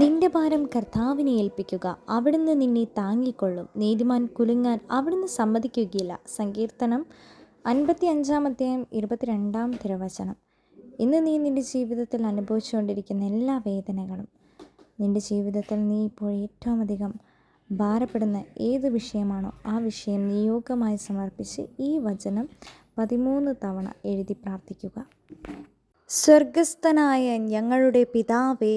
നിന്റെ ഭാരം കർത്താവിനെ ഏൽപ്പിക്കുക. അവിടുന്ന് നിന്നെ താങ്ങിക്കൊള്ളും. നീതിമാൻ കുലുങ്ങാൻ അവിടുന്ന് സമ്മതിക്കുകയില്ല. സങ്കീർത്തനം അൻപത്തി അഞ്ചാമത്തെയും ഇരുപത്തിരണ്ടാം തിരുവചനം. ഇന്ന് നീ നിന്റെ ജീവിതത്തിൽ അനുഭവിച്ചുകൊണ്ടിരിക്കുന്ന എല്ലാ വേദനകളും നിന്റെ ജീവിതത്തിൽ നീ ഇപ്പോൾ ഏറ്റവും അധികം ഭാരപ്പെടുന്ന ഏത് വിഷയമാണോ ആ വിഷയം നിയോഗമായി സമർപ്പിച്ച് ഈ വചനം പതിമൂന്ന് തവണ എഴുതി പ്രാർത്ഥിക്കുക. സ്വർഗസ്ഥനായ ഞങ്ങളുടെ പിതാവേ